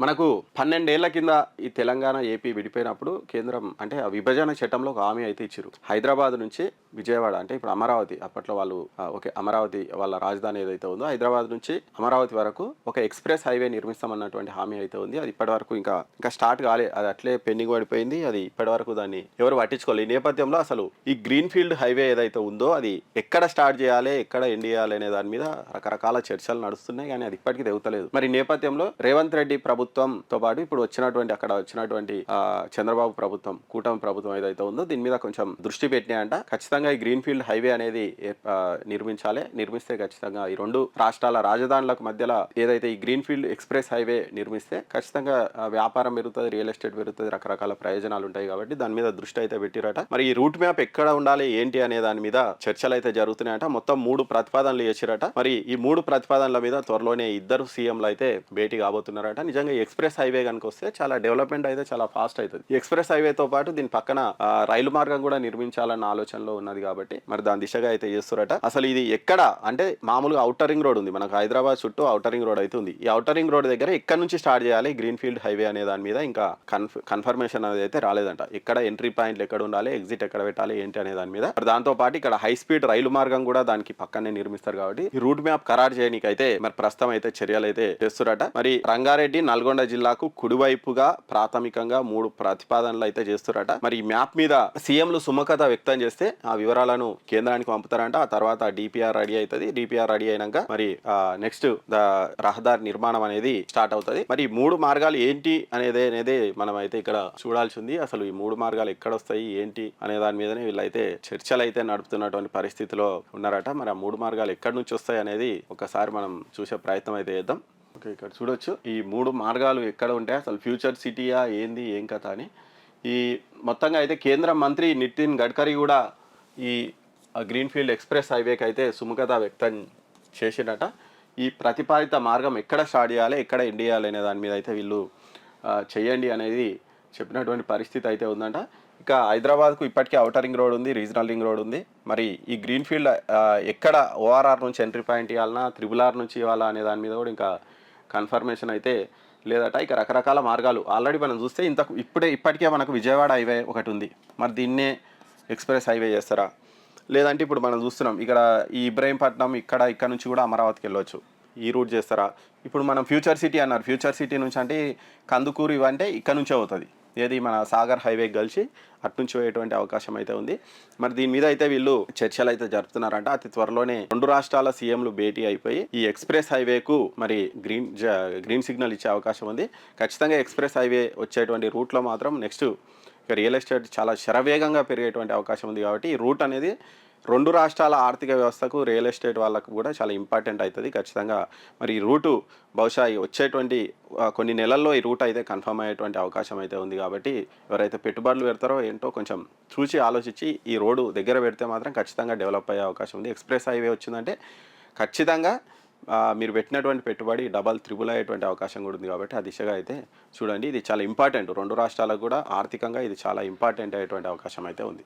మనకు పన్నెండేళ్ళ కింద ఈ తెలంగాణ ఏపీ విడిపోయినప్పుడు కేంద్రం అంటే ఆ విభజన చట్టంలో ఒక హామీ అయితే ఇచ్చారు హైదరాబాద్ నుంచి విజయవాడ అంటే ఇప్పుడు అమరావతి అప్పట్లో వాళ్ళు ఓకే అమరావతి వాళ్ళ రాజధాని ఏదైతే ఉందో హైదరాబాద్ నుంచి అమరావతి వరకు ఒక ఎక్స్ప్రెస్ హైవే నిర్మిస్తామన్నటువంటి హామీ అయితే ఉంది. అది ఇప్పటి వరకు ఇంకా ఇంకా స్టార్ట్ కాలే అది అట్లే పెండింగ్ పడిపోయింది. అది ఇప్పటి వరకు దాన్ని ఎవరు పట్టించుకోవాలి ఈ నేపథ్యంలో అసలు ఈ గ్రీన్ ఫీల్డ్ హైవే ఏదైతే ఉందో అది ఎక్కడ స్టార్ట్ చేయాలి ఎక్కడ ఎండ్ చేయాలి అనే దాని మీద రకరకాల చర్చలు నడుస్తున్నాయి. కానీ అది ఇప్పటికీ తెగుతలేదు మరి నేపథ్యంలో రేవంత్ రెడ్డి ప్రభుత్వంతో పాటు ఇప్పుడు వచ్చినటువంటి అక్కడ వచ్చినటువంటి చంద్రబాబు ప్రభుత్వం కూటమి ప్రభుత్వం ఏదైతే ఉందో దీని మీద కొంచెం దృష్టి పెట్టినాయంట. ఖచ్చితంగా ఈ గ్రీన్ఫీల్డ్ హైవే అనేది నిర్మించాలి. నిర్మిస్తే ఖచ్చితంగా ఈ రెండు రాష్ట్రాల రాజధానులకు మధ్యలో ఏదైతే ఈ గ్రీన్ ఫీల్డ్ ఎక్స్ప్రెస్ హైవే నిర్మిస్తే ఖచ్చితంగా వ్యాపారం పెరుగుతుంది రియల్ ఎస్టేట్ పెరుగుతుంది రకరకాల ప్రయోజనాలు ఉంటాయి కాబట్టి దాని మీద దృష్టి అయితే పెట్టిరట. మరి ఈ రూట్ మ్యాప్ ఎక్కడ ఉండాలి ఏంటి అనే దాని మీద చర్చలు అయితే జరుగుతున్నాయట. మొత్తం మూడు ప్రతిపాదనలు చేసిరట. మరి ఈ మూడు ప్రతిపాదనల మీద త్వరలోనే ఇద్దరు సీఎంలు అయితే భేటీ కాబోతున్నారట. నిజంగా ఎక్స్ప్రెస్ హైవే కనుక వస్తే చాలా డెవలప్మెంట్ అయితే చాలా ఫాస్ట్ అవుతుంది. ఎక్స్ప్రెస్ హైవేతో పాటు దీని పక్కన రైలు మార్గం కూడా నిర్మించాలన్న ఆలోచనలో ఉన్నది కాబట్టి మరి దాని దిశగా అయితే చేస్తారట. అసలు ఇది ఎక్కడ? అంటే మామూలుగా అవుటర్ రింగ్ రోడ్ ఉంది. మనకు హైదరాబాద్ చుట్టూ అవుటర్ రింగ్ రోడ్ అయితే ఉంది. ఈ అవుటర్ రింగ్ రోడ్ దగ్గర ఎక్కడ నుంచి స్టార్ట్ చేయాలి? గ్రీన్ ఫీల్డ్ హైవే అనే దాని మీద ఇంకా కన్ఫర్మేషన్ అనేది అయితే రాలేదంట. ఎక్కడ ఎంట్రీ పాయింట్లు ఎక్కడ ఉండాలి? ఎగ్జిట్ ఎక్కడ పెట్టాలి? ఏంటి అనే దాని మీద. మరి దాంతో పాటు ఇక్కడ హై స్పీడ్ రైలు మార్గం కూడా దానికి పక్కనే నిర్మిస్తారు కాబట్టి ఈ రూట్ మ్యాప్ ఖరారు చేయడానికి మరి ప్రస్తుతం అయితే చర్యలు అయితే చేస్తురట. మరి రంగారెడ్డి నల్గొండ జిల్లాకు కుడివైపుగా ప్రాథమికంగా మూడు ప్రతిపాదనలు అయితే చేస్తురట. మరి ఈ మ్యాప్ మీద సీఎంలు సుముఖత వ్యక్తం చేస్తే ఆ వివరాలను కేంద్రానికి పంపుతారంట. ఆ తర్వాత డిపిఆర్ రెడీ అవుతుంది డిపిఆర్ రెడీ అయినాక మరి నెక్స్ట్ ద రహదారి నిర్మాణం అనేది స్టార్ట్ అవుతుంది. మరి మూడు మార్గాలు ఏంటి అనేది అనేది మనం అయితే ఇక్కడ చూడాల్సి ఉంది. అసలు ఈ మూడు మార్గాలు ఎక్కడ వస్తాయి ఏంటి అనే దాని మీదనే వీళ్ళైతే చర్చలు అయితే నడుపుతున్నటువంటి పరిస్థితిలో ఉన్నారట. మరి ఆ మూడు మార్గాలు ఎక్కడి నుంచి వస్తాయి అనేది ఒకసారి మనం చూసే ప్రయత్నం అయితే చేద్దాం. ఓకే ఇక్కడ చూడొచ్చు. ఈ మూడు మార్గాలు ఎక్కడ ఉంటాయి? అసలు ఫ్యూచర్ సిటీయా ఏంది ఏం కథ అని. ఈ మొత్తంగా అయితే కేంద్ర మంత్రి నితిన్ గడ్కరీ కూడా ఈ గ్రీన్ఫీల్డ్ ఎక్స్ప్రెస్ హైవేకి అయితే సుముఖత వ్యక్తం చేసినట ఈ ప్రతిపాదిత మార్గం ఎక్కడ స్టార్ట్ చేయాలి ఎక్కడ ఎండ్ చేయాలి అనే దాని మీద అయితే వీళ్ళు చేయండి అనేది చెప్పినటువంటి పరిస్థితి అయితే ఉందంట. ఇక హైదరాబాద్కు ఇప్పటికే అవుటర్ రింగ్ రోడ్ ఉంది రీజనల్ రింగ్ రోడ్ ఉంది. మరి ఈ గ్రీన్ఫీల్డ్ ఎక్కడ ఓఆర్ఆర్ నుంచి ఎంట్రీ పాయింట్ ఇవ్వాలన్నా త్రిబుల్ ఆర్ నుంచి ఇవ్వాలా అనే దాని మీద కూడా ఇంకా కన్ఫర్మేషన్ అయితే లేదట. ఇక రకరకాల మార్గాలు. ఆల్రెడీ మనం చూస్తే ఇంత ఇప్పుడే ఇప్పటికే మనకు విజయవాడ హైవే ఒకటి ఉంది. మరి దీన్నే ఎక్స్ప్రెస్ హైవే చేస్తారా? లేదంటే ఇప్పుడు మనం చూస్తున్నాం ఇక్కడ ఈ ఇబ్రహీంపట్నం ఇక్కడ ఇక్కడ నుంచి కూడా అమరావతికి వెళ్ళొచ్చు. ఈ రూట్ చేస్తారా? ఇప్పుడు మనం ఫ్యూచర్ సిటీ అన్నారు. ఫ్యూచర్ సిటీ నుంచి అంటే కందుకూరు ఇవంటే ఇక్కడ నుంచే అవుతుంది. ఏది మన సాగర్ హైవే కలిసి అటు నుంచి పోయేటువంటి అవకాశం అయితే ఉంది. మరి దీని మీద అయితే వీళ్ళు చర్చలు అయితే జరుపుతున్నారంట. అతి త్వరలోనే రెండు రాష్ట్రాల సీఎంలు భేటీ అయిపోయి ఈ ఎక్స్ప్రెస్ హైవేకు మరి గ్రీన్ జ- గ్రీన్ సిగ్నల్ ఇచ్చే అవకాశం ఉంది. ఖచ్చితంగా ఎక్స్ప్రెస్ హైవే వచ్చేటువంటి రూట్లో మాత్రం నెక్స్ట్ రియల్ ఎస్టేట్ చాలా శరవేగంగా పెరిగేటువంటి అవకాశం ఉంది కాబట్టి ఈ రూట్ అనేది రెండు రాష్ట్రాల ఆర్థిక వ్యవస్థకు రియల్ ఎస్టేట్ వాళ్ళకు కూడా చాలా ఇంపార్టెంట్ అవుతుంది. ఖచ్చితంగా మరి ఈ రూటు బహుశా వచ్చేటువంటి కొన్ని నెలల్లో ఈ రూట్ అయితే కన్ఫర్మ్ అయ్యేటువంటి అవకాశం అయితే ఉంది కాబట్టి ఎవరైతే పెట్టుబడులు పెడతారో ఏంటో కొంచెం చూసి ఆలోచించి ఈ రోడ్డు దగ్గర పెడితే మాత్రం ఖచ్చితంగా డెవలప్ అయ్యే అవకాశం ఉంది. ఎక్స్ప్రెస్ హైవే వచ్చిందంటే ఖచ్చితంగా మీరు పెట్టినటువంటి పెట్టుబడి డబల్ త్రిబుల్ అయ్యేటువంటి అవకాశం కూడా ఉంది కాబట్టి ఆ దిశగా అయితే చూడండి. ఇది చాలా ఇంపార్టెంట్ రెండు రాష్ట్రాలకు కూడా ఆర్థికంగా ఇది చాలా ఇంపార్టెంట్ అయ్యేటువంటి అవకాశం అయితే ఉంది.